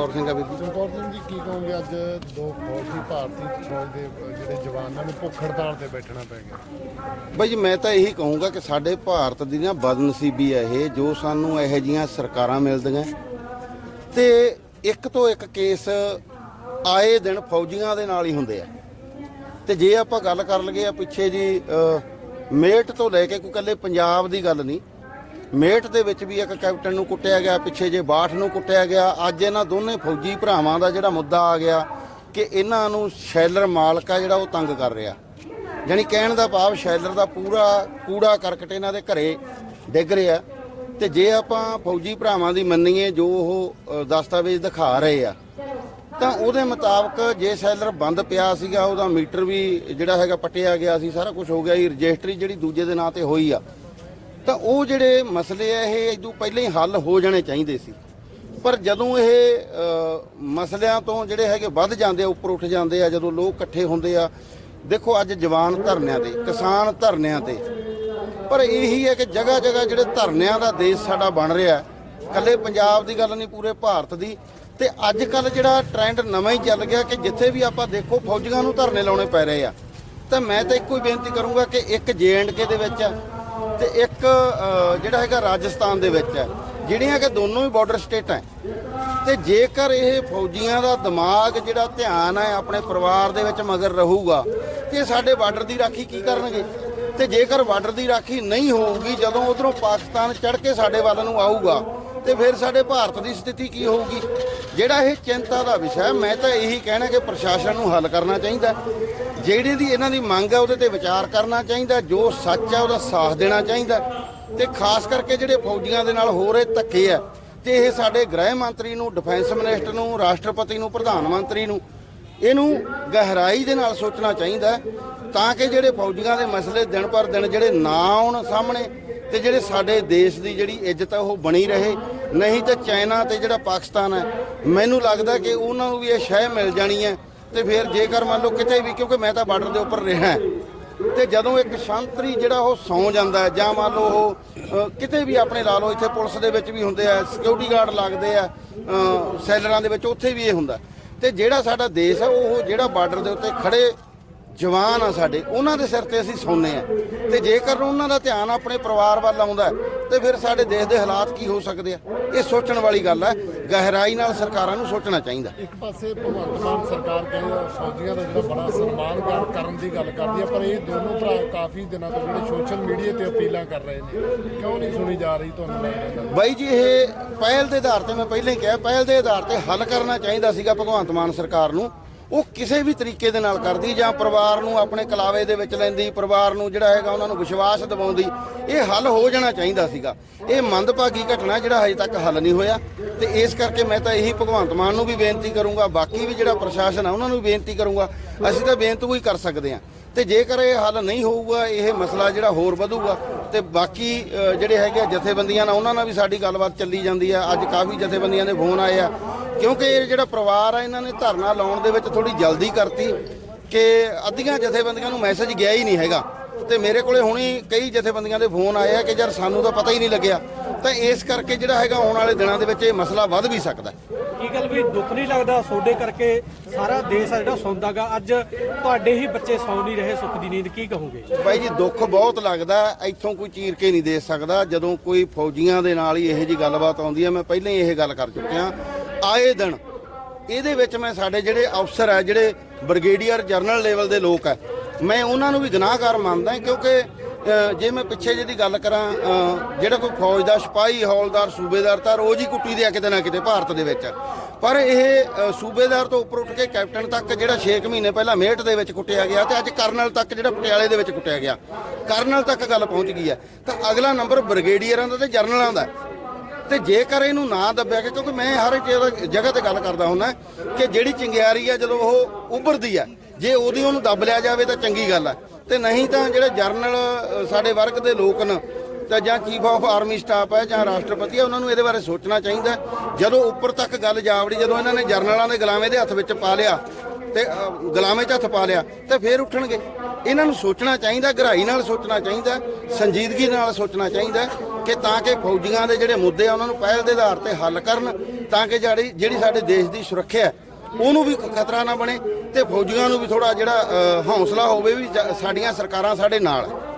ਚਮਕੌਰ ਸਿੰਘ ਆ ਵੀਰ ਜੀ। ਚਮਕੌਰ ਸਿੰਘ ਜੀ ਕੀ ਕਹੋਗੇ ਅੱਜ ਦੋ ਫੌਜੀ ਭਾਰਤੀ ਫੌਜ ਦੇ ਜਿਹੜੇ ਜਵਾਨਾਂ ਨੂੰ ਭੁੱਖ ਹੜਤਾਲ ਤੇ ਬੈਠਣਾ ਪੈ ਗਿਆ। ਬਾਈ ਜੀ ਮੈਂ ਤਾਂ ਇਹੀ ਕਹੂੰਗਾ ਕਿ ਸਾਡੇ ਭਾਰਤ ਦੀ ਨਾ ਬਦਨਸੀਬੀ ਹੈ ਇਹ ਜੋ ਸਾਨੂੰ ਇਹੋ ਜੀਆਂ ਸਰਕਾਰਾਂ ਮਿਲਦੀਆਂ। ਤੇ ਇੱਕ ਤੋਂ ਇੱਕ ਕੇਸ ਆਏ ਦਿਨ ਫੌਜੀਆਂ ਦੇ ਨਾਲ ਹੀ ਹੁੰਦੇ ਆ। ਤੇ ਜੇ ਆਪਾਂ ਗੱਲ ਕਰ ਲਈਏ ਆ ਪਿੱਛੇ ਜੀ ਮੇਟ ਤੋਂ ਲੈ ਕੇ ਕੋਈ ਇਕੱਲੇ ਪੰਜਾਬ ਦੀ ਗੱਲ ਨਹੀਂ ਮੇਟ ਦੇ ਵਿੱਚ ਵੀ ਇੱਕ ਕੈਪਟਨ ਨੂੰ ਕੁੱਟਿਆ ਗਿਆ, ਪਿੱਛੇ ਜੇ ਬਾਠ ਨੂੰ ਕੁੱਟਿਆ ਗਿਆ। ਅੱਜ ਇਹਨਾਂ ਦੋਨੇ ਫੌਜੀ ਭਰਾਵਾਂ ਦਾ ਜਿਹੜਾ ਮੁੱਦਾ ਆ ਗਿਆ ਕਿ ਇਹਨਾਂ ਨੂੰ ਸ਼ੈਲਰ ਮਾਲਕ ਆ ਜਿਹੜਾ ਉਹ ਤੰਗ ਕਰ ਰਿਹਾ। ਯਾਨੀ ਕਹਿਣ ਦਾ ਭਾਵ ਸ਼ੈਲਰ ਦਾ ਪੂਰਾ ਕੂੜਾ ਕਰਕਟ ਇਹਨਾਂ ਦੇ ਘਰੇ ਡਿੱਗ ਰਿਹਾ। ਤੇ ਜੇ ਆਪਾਂ ਫੌਜੀ ਭਰਾਵਾਂ ਦੀ ਮੰਨੀਏ ਜੋ ਉਹ ਦਸਤਾਵੇਜ਼ ਦਿਖਾ ਰਹੇ ਆ, ਤਾਂ ਉਹਦੇ ਮੁਤਾਬਕ ਜੇ ਸੈਲਰ ਬੰਦ ਪਿਆ ਸੀਗਾ, ਉਹਦਾ ਮੀਟਰ ਵੀ ਜਿਹੜਾ ਹੈਗਾ ਪੱਟਿਆ ਗਿਆ ਸੀ, ਸਾਰਾ ਕੁਝ ਹੋ ਗਿਆ। ਸੀ ਰਜਿਸਟਰੀ ਜਿਹੜੀ ਦੂਜੇ ਦੇ ਨਾਂ ਤੇ ਹੋਈ ਆ ਤਾਂ ਉਹ ਜਿਹੜੇ ਮਸਲੇ ਆ, ਇਹ ਇਦੋਂ ਪਹਿਲਾਂ ਹੀ ਹੱਲ ਹੋ ਜਾਣੇ ਚਾਹੀਦੇ ਸੀ। ਪਰ ਜਦੋਂ ਇਹ ਮਸਲਿਆਂ ਤੋਂ ਜਿਹੜੇ ਹੈਗੇ ਵੱਧ ਜਾਂਦੇ ਆ, ਉੱਪਰ ਉੱਠ ਜਾਂਦੇ ਆ, ਜਦੋਂ ਲੋਕ ਇਕੱਠੇ ਹੁੰਦੇ ਆ, ਦੇਖੋ ਅੱਜ ਜਵਾਨ ਧਰਨਿਆਂ ਤੇ, ਕਿਸਾਨ ਧਰਨਿਆਂ ਤੇ। ਪਰ ਇਹੀ ਹੈ ਕਿ ਜਗ੍ਹਾ ਜਗ੍ਹਾ ਜਿਹੜੇ ਧਰਨਿਆਂ ਦਾ ਦੇਸ਼ ਸਾਡਾ ਬਣ ਰਿਹਾ ਹੈ। ਇਕੱਲੇ ਪੰਜਾਬ ਦੀ ਗੱਲ ਨਹੀਂ, ਪੂਰੇ ਭਾਰਤ ਦੀ। ਤੇ ਅੱਜ ਕੱਲ ਜਿਹੜਾ ਟ੍ਰੈਂਡ ਨਵਾਂ ਹੀ ਚੱਲ ਗਿਆ ਕਿ ਜਿੱਥੇ ਵੀ ਆਪਾਂ ਦੇਖੋ ਫੌਜੀਆਂ ਨੂੰ ਧਰਨੇ ਲਾਉਣੇ ਪੈ ਰਹੇ ਆ। ਤਾਂ ਮੈਂ ਤਾਂ ਇੱਕੋ ਹੀ ਬੇਨਤੀ ਕਰੂੰਗਾ ਕਿ ਇੱਕ ਕੇ ਦੇ ਵਿੱਚ ਹੈ ਤੇ ਇੱਕ ਜਿਹੜਾ ਹੈਗਾ ਰਾਜਸਥਾਨ ਦੇ ਵਿੱਚ ਹੈ, ਜਿਹੜੀਆਂ ਕਿ ਦੋਨੋਂ ਹੀ ਬਾਰਡਰ ਸਟੇਟਾਂ ਹੈ। ਤੇ ਜੇਕਰ ਇਹ ਫੌਜੀਆਂ ਦਾ ਦਿਮਾਗ ਜਿਹੜਾ ਧਿਆਨ ਹੈ ਆਪਣੇ ਪਰਿਵਾਰ ਦੇ ਵਿੱਚ ਮਗਰ ਰਹੂਗਾ, ਤੇ ਸਾਡੇ ਬਾਰਡਰ ਦੀ ਰਾਖੀ ਕੀ ਕਰਨਗੇ? ਤੇ ਜੇਕਰ ਬਾਰਡਰ ਦੀ ਰਾਖੀ ਨਹੀਂ ਹੋਊਗੀ, ਜਦੋਂ ਉਧਰੋਂ ਪਾਕਿਸਤਾਨ ਚੜ ਕੇ ਸਾਡੇ ਵੱਲ ਨੂੰ ਆਊਗਾ ਤੇ ਫਿਰ ਸਾਡੇ ਭਾਰਤ ਦੀ ਸਥਿਤੀ ਕੀ ਹੋਊਗੀ? ਜਿਹੜਾ ਇਹ ਚਿੰਤਾ ਦਾ ਵਿਸ਼ਾ ਹੈ, ਮੈਂ ਤਾਂ ਇਹੀ ਕਹਿਣਾ ਕਿ ਪ੍ਰਸ਼ਾਸਨ ਨੂੰ ਹੱਲ ਕਰਨਾ ਚਾਹੀਦਾ ਜਿਹੜੀ ਦੀ ਇਹਨਾਂ ਦੀ ਮੰਗ ਹੈ, ਉਹਦੇ ਤੇ ਵਿਚਾਰ ਕਰਨਾ ਚਾਹੀਦਾ ਜੋ ਸੱਚ ਹੈ, ਉਹਦਾ ਸਾਥ ਦੇਣਾ ਚਾਹੀਦਾ ਤੇ ਖਾਸ ਕਰਕੇ ਜਿਹੜੇ ਫੌਜੀਆਂ ਦੇ ਨਾਲ ਹੋ ਰਹੇ ਧੱਕੇ ਆ ਤੇ ਇਹ ਸਾਡੇ ਗ੍ਰਹਿ ਮੰਤਰੀ ਨੂੰ, ਡਿਫੈਂਸ ਮਿਨਿਸਟਰ ਨੂੰ, ਰਾਸ਼ਟਰਪਤੀ ਨੂੰ, ਪ੍ਰਧਾਨ ਮੰਤਰੀ ਨੂੰ, ਇਹਨੂੰ ਗਹਿਰਾਈ ਦੇ ਨਾਲ ਸੋਚਣਾ ਚਾਹੀਦਾ ਤਾਂ ਕਿ ਜਿਹੜੇ ਫੌਜੀਆਂ ਦੇ ਮਸਲੇ ਦਿਨ ਪਰ ਦਿਨ ਜਿਹੜੇ ਨਾ ਆਉਣ ਸਾਹਮਣੇ ਤੇ ਜਿਹੜੇ ਸਾਡੇ ਦੇਸ਼ ਦੀ ਜਿਹੜੀ ਇੱਜ਼ਤ ਆ, ਉਹ ਬਣੀ ਰਹੇ। ਨਹੀਂ ਤਾਂ ਚਾਈਨਾ ਤੇ ਜਿਹੜਾ ਪਾਕਿਸਤਾਨ ਹੈ, ਮੈਨੂੰ ਲੱਗਦਾ ਕਿ ਉਹਨਾਂ ਨੂੰ ਵੀ ਇਹ ਸ਼ਹਿ ਮਿਲ ਜਾਣੀ ਹੈ ਤੇ ਫਿਰ ਜੇਕਰ ਮੰਨ ਲਓ ਕਿਤੇ ਵੀ, ਕਿਉਂਕਿ ਮੈਂ ਤਾਂ ਬਾਰਡਰ ਦੇ ਉੱਪਰ ਰਿਹਾ ਤੇ ਜਦੋਂ ਇੱਕ ਸ਼ਾਂਤਰੀ ਜਿਹੜਾ ਉਹ ਸੌ ਜਾਂਦਾ ਹੈ, ਜਾਂ ਮੰਨ ਲਓ ਉਹ ਕਿਤੇ ਵੀ ਆਪਣੇ ਲਾ ਲਓ, ਇੱਥੇ ਪੁਲਿਸ ਦੇ ਵਿੱਚ ਵੀ ਹੁੰਦੇ ਆ ਸਿਕਿਉਰਿਟੀ ਗਾਰਡ ਲੱਗਦੇ ਆ ਸੈਲਰਾਂ ਦੇ ਵਿੱਚ ਉੱਥੇ ਵੀ ਇਹ ਹੁੰਦਾ ਤੇ ਜਿਹੜਾ ਸਾਡਾ ਦੇਸ਼ ਹੈ, ਉਹ ਜਿਹੜਾ ਬਾਰਡਰ ਦੇ ਉੱਤੇ ਖੜੇ ਜਵਾਨ ਆ ਸਾਡੇ ਉਹਨਾਂ ਦੇ ਸਿਰ ਤੇ ਅਸੀਂ ਸੌਂਦੇ ਆ ਤੇ ਜੇਕਰ ਉਹਨਾਂ ਦਾ ਧਿਆਨ ਆਪਣੇ ਪਰਿਵਾਰ ਵੱਲ ਆਉਂਦਾ ਤੇ ਫਿਰ ਸਾਡੇ ਦੇਸ਼ ਦੇ ਹਾਲਾਤ ਕੀ ਹੋ ਸਕਦੇ ਆ? ਇਹ ਸੋਚਣ ਵਾਲੀ ਗੱਲ ਹੈ। ਗਹਿਰਾਈ ਨਾਲ ਸਰਕਾਰਾਂ ਨੂੰ ਸੋਚਣਾ ਚਾਹੀਦਾ। ਇੱਕ ਪਾਸੇ ਭਗਵੰਤ ਮਾਨ ਸਰਕਾਰ ਕਹਿੰਦੀ ਫੌਜੀਆਂ ਦਾ ਜਿਹੜਾ ਬੜਾ ਸਨਮਾਨ ਕਰ- ਕਰਨ ਦੀ ਗੱਲ ਕਰਦੀ ਹੈ ਪਰ ਇਹ ਦੋਨੋਂ ਭਰਾ ਕਾਫੀ ਦਿਨਾਂ ਤੋਂ ਜਿਹੜੇ ਸੋਸ਼ਲ ਮੀਡੀਆ ਤੇ ਅਪੀਲਾਂ ਕਰ ਰਹੇ ਨੇ। ਕਿਉਂ ਨਹੀਂ ਸੁਣੀ ਜਾ ਰਹੀ ਤੁਹਾਨੂੰ ਬਾਈ ਜੀ ਇਹ ਪਹਿਲ ਦੇ ਆਧਾਰ ਤੇ ਮੈਂ ਪਹਿਲਾਂ ਹੀ ਕਿਹਾ ਪਹਿਲ ਦੇ ਆਧਾਰ ਤੇ ਹੱਲ ਕਰਨਾ ਚਾਹੀਦਾ ਸੀਗਾ ਭਗਵੰਤ ਮਾਨ ਸਰਕਾਰ ਨੂੰ। ਉਹ ਕਿਸੇ ਵੀ ਤਰੀਕੇ ਦੇ ਨਾਲ ਕਰਦੀ ਜਾਂ ਪਰਿਵਾਰ ਨੂੰ ਆਪਣੇ ਕਲਾਵੇ ਦੇ ਵਿੱਚ ਲੈਂਦੀ, ਪਰਿਵਾਰ ਨੂੰ ਜਿਹੜਾ ਹੈਗਾ ਉਹਨਾਂ ਨੂੰ ਵਿਸ਼ਵਾਸ ਦਿਵਾਉਂਦੀ, ਇਹ ਹੱਲ ਹੋ ਜਾਣਾ ਚਾਹੀਦਾ ਸੀਗਾ। ਇਹ ਮੰਦਭਾਗੀ ਘਟਨਾ ਜਿਹੜਾ ਹਜੇ ਤੱਕ ਹੱਲ ਨਹੀਂ ਹੋਇਆ ਤੇ ਇਸ ਕਰਕੇ ਮੈਂ ਤਾਂ ਇਹੀ ਭਗਵੰਤ ਮਾਨ ਨੂੰ ਵੀ ਬੇਨਤੀ ਕਰੂੰਗਾ, ਬਾਕੀ ਵੀ ਜਿਹੜਾ ਪ੍ਰਸ਼ਾਸਨ ਆ ਉਹਨਾਂ ਨੂੰ ਵੀ ਬੇਨਤੀ ਕਰੂੰਗਾ, ਅਸੀਂ ਤਾਂ ਬੇਨਤੀ ਹੀ ਕਰ ਸਕਦੇ ਹਾਂ। ਤੇ ਜੇਕਰ ਇਹ ਹੱਲ ਨਹੀਂ ਹੋਊਗਾ, ਇਹ ਮਸਲਾ ਜਿਹੜਾ ਹੋਰ ਵਧੂਗਾ, ਤੇ ਬਾਕੀ ਜਿਹੜੇ ਹੈਗੇ ਆ ਜਥੇਬੰਦੀਆਂ ਨਾਲ ਉਹਨਾਂ ਨਾਲ ਵੀ ਸਾਡੀ ਗੱਲਬਾਤ ਚੱਲੀ ਜਾਂਦੀ ਆ। ਅੱਜ ਕਾਫੀ ਜਥੇਬੰਦੀਆਂ ਦੇ ਫੋਨ ਆਏ ਆ। ਕਿਉਂਕਿ ਇਹ ਜਿਹੜਾ ਪਰਿਵਾਰ ਆ ਇਹਨਾਂ ਨੇ ਧਰਨਾ ਲਾਉਣ ਦੇ ਵਿੱਚ ਥੋੜੀ ਜਲਦੀ ਕਰਤੀ ਕਿ ਅੱਧੀਆਂ ਜਥੇਬੰਦੀਆਂ ਨੂੰ ਮੈਸੇਜ ਗਿਆ ਹੀ ਨਹੀਂ ਹੈਗਾ। ਤੇ ਮੇਰੇ ਕੋਲੇ ਹੁਣੀ ਕਈ ਜਥੇਬੰਦੀਆਂ ਦੇ ਫੋਨ ਆਏ ਆ ਕਿ ਯਾਰ ਸਾਨੂੰ ਤਾਂ ਪਤਾ ਹੀ ਨਹੀਂ ਲੱਗਿਆ। ਤਾਂ ਇਸ ਕਰਕੇ ਜਿਹੜਾ ਹੈਗਾ ਆਉਣ ਵਾਲੇ ਦਿਨਾਂ ਦੇ ਵਿੱਚ ਇਹ ਮਸਲਾ ਵੱਧ ਵੀ ਸਕਦਾ। ਕੀ ਗੱਲ ਵੀ ਦੁੱਖ ਨਹੀਂ ਲੱਗਦਾ? ਸੋਡੇ ਕਰਕੇ ਸਾਰਾ ਦੇਸ਼ ਆ ਜਿਹੜਾ ਸੌਂਦਾਗਾ ਅੱਜ ਤੁਹਾਡੇ ਹੀ ਬੱਚੇ ਸੌਂ ਨਹੀਂ ਰਹੇ ਸੁੱਖ ਦੀ ਨੀਂਦ ਕੀ ਕਹੋਗੇ? ਬਾਈ ਜੀ ਦੁੱਖ ਬਹੁਤ ਲੱਗਦਾ। ਇੱਥੋਂ ਕੋਈ ਚੀਰ ਕੇ ਨਹੀਂ ਦੇ ਸਕਦਾ। ਜਦੋਂ ਕੋਈ ਫੌਜੀਆਂ ਦੇ ਨਾਲ ਹੀ ਇਹੋ ਜੀ ਗੱਲਬਾਤ ਆਉਂਦੀ ਹੈ ਮੈਂ ਪਹਿਲਾਂ ਹੀ ਇਹ ਗੱਲ ਕਰ ਚੁੱਕਿਆ। ਆਏ ਦਿਨ ਇਹਦੇ ਵਿੱਚ ਮੈਂ ਸਾਡੇ ਜਿਹੜੇ ਅਫਸਰ ਆ, ਜਿਹੜੇ ਬ੍ਰਿਗੇਡੀਅਰ ਜਰਨਲ ਲੈਵਲ ਦੇ ਲੋਕ ਆ, ਮੈਂ ਉਹਨਾਂ ਨੂੰ ਵੀ ਗੁਨਾਹਗਾਰ ਮੰਨਦਾ ਕਿਉਂਕਿ ਜੇ ਮੈਂ ਪਿੱਛੇ ਜਿਹਦੀ ਗੱਲ ਕਰਾਂ ਜਿਹੜਾ ਕੋਈ ਫੌਜ ਦਾ ਸਿਪਾਹੀ, ਹੌਲਦਾਰ, ਸੂਬੇਦਾਰ ਤਾਂ ਰੋਜ਼ ਹੀ ਕੁੱਟੀ ਦੇ ਆ ਕਿਤੇ ਨਾ ਕਿਤੇ ਭਾਰਤ ਦੇ ਵਿੱਚ। ਪਰ ਇਹ ਸੂਬੇਦਾਰ ਤੋਂ ਉੱਪਰ ਉੱਠ ਕੇ ਕੈਪਟਨ ਤੱਕ ਜਿਹੜਾ 6 ਮਹੀਨੇ ਪਹਿਲਾਂ ਮੇਟ ਦੇ ਵਿੱਚ ਕੁੱਟਿਆ ਗਿਆ ਤੇ ਅੱਜ ਕਰਨਲ ਤੱਕ ਜਿਹੜਾ ਪਟਿਆਲੇ ਦੇ ਵਿੱਚ ਕੁੱਟਿਆ ਗਿਆ। ਕਰਨਲ ਤੱਕ ਗੱਲ ਪਹੁੰਚ ਗਈ ਹੈ। ਤਾਂ ਅਗਲਾ ਨੰਬਰ ਬ੍ਰਿਗੇਡੀਅਰਾਂ ਦਾ ਤੇ ਜਰਨਲਾਂ ਦਾ ਤੇ ਜੇਕਰ ਇਹਨੂੰ ਨਾ ਦੱਬਿਆ ਗਿਆ ਕਿਉਂਕਿ ਮੈਂ ਹਰ ਇੱਕ ਜਗ੍ਹਾ- ਜਗ੍ਹਾ ਤੇ ਗੱਲ ਕਰਦਾ ਹੁੰਦਾ ਕਿ ਜਿਹੜੀ ਚਿੰਗਿਆਰੀ ਆ ਜਦੋਂ ਉਹ ਉੱਭਰਦੀ ਆ ਜੇ ਉਹਦੀ ਉਹਨੂੰ ਦੱਬ ਲਿਆ ਜਾਵੇ ਤਾਂ ਚੰਗੀ ਗੱਲ ਆ। ਤੇ ਨਹੀਂ ਤਾਂ ਜਿਹੜੇ ਜਰਨਲ ਸਾਡੇ ਵਰਗ ਦੇ ਲੋਕ ਨੇ ਤਾਂ ਜਾਂ ਚੀਫ ਆਫ ਆਰਮੀ ਸਟਾਫ ਹੈ ਜਾਂ ਰਾਸ਼ਟਰਪਤੀ ਹੈ ਉਹਨਾਂ ਨੂੰ ਇਹਦੇ ਬਾਰੇ ਸੋਚਣਾ ਚਾਹੀਦਾ। ਜਦੋਂ ਉੱਪਰ ਤੱਕ ਗੱਲ ਜਾਵੜੀ ਜਦੋਂ ਇਹਨਾਂ ਨੇ ਜਰਨਲਾਂ ਦੇ ਗੁਲਾਮੇ ਦੇ ਹੱਥ ਵਿੱਚ ਪਾ ਲਿਆ ਤੇ ਅ, ਗੁਲਾਮੇ 'ਚ ਹੱਥ ਪਾ ਲਿਆ ਤੇ ਫੇਰ ਉੱਠਣਗੇ। ਇਹਨਾਂ ਨੂੰ ਸੋਚਣਾ ਚਾਹੀਦਾ ਗਹਿਰਾਈ ਨਾਲ ਸੋਚਣਾ ਚਾਹੀਦਾ ਸੰਜੀਦਗੀ ਨਾਲ ਸੋਚਣਾ ਚਾਹੀਦਾ। ਕਿ ਤਾਂ ਕਿ ਫੌਜੀਆਂ ਦੇ ਜਿਹੜੇ ਮੁੱਦੇ ਆ ਉਹਨਾਂ ਨੂੰ ਪਹਿਲ ਦੇ ਆਧਾਰ ਤੇ ਹੱਲ ਕਰਨ ਤਾਂ ਕਿ ਜਿਹੜੀ ਜਿਹੜੀ ਸਾਡੇ ਦੇਸ਼ ਦੀ ਸੁਰੱਖਿਆ ਹੈ, ਉਹਨੂੰ ਵੀ ਖਤਰਾ ਨਾ ਬਣੇ ਤੇ ਫੌਜੀਆਂ ਨੂੰ ਵੀ ਥੋੜਾ ਜਿਹੜਾ ਅ, ਹੌਸਲਾ ਹੋਵੇ ਵੀ ਸਾਡੀਆਂ ਸਰਕਾਰਾਂ ਸਾਡੇ ਨਾਲ ਹੈ।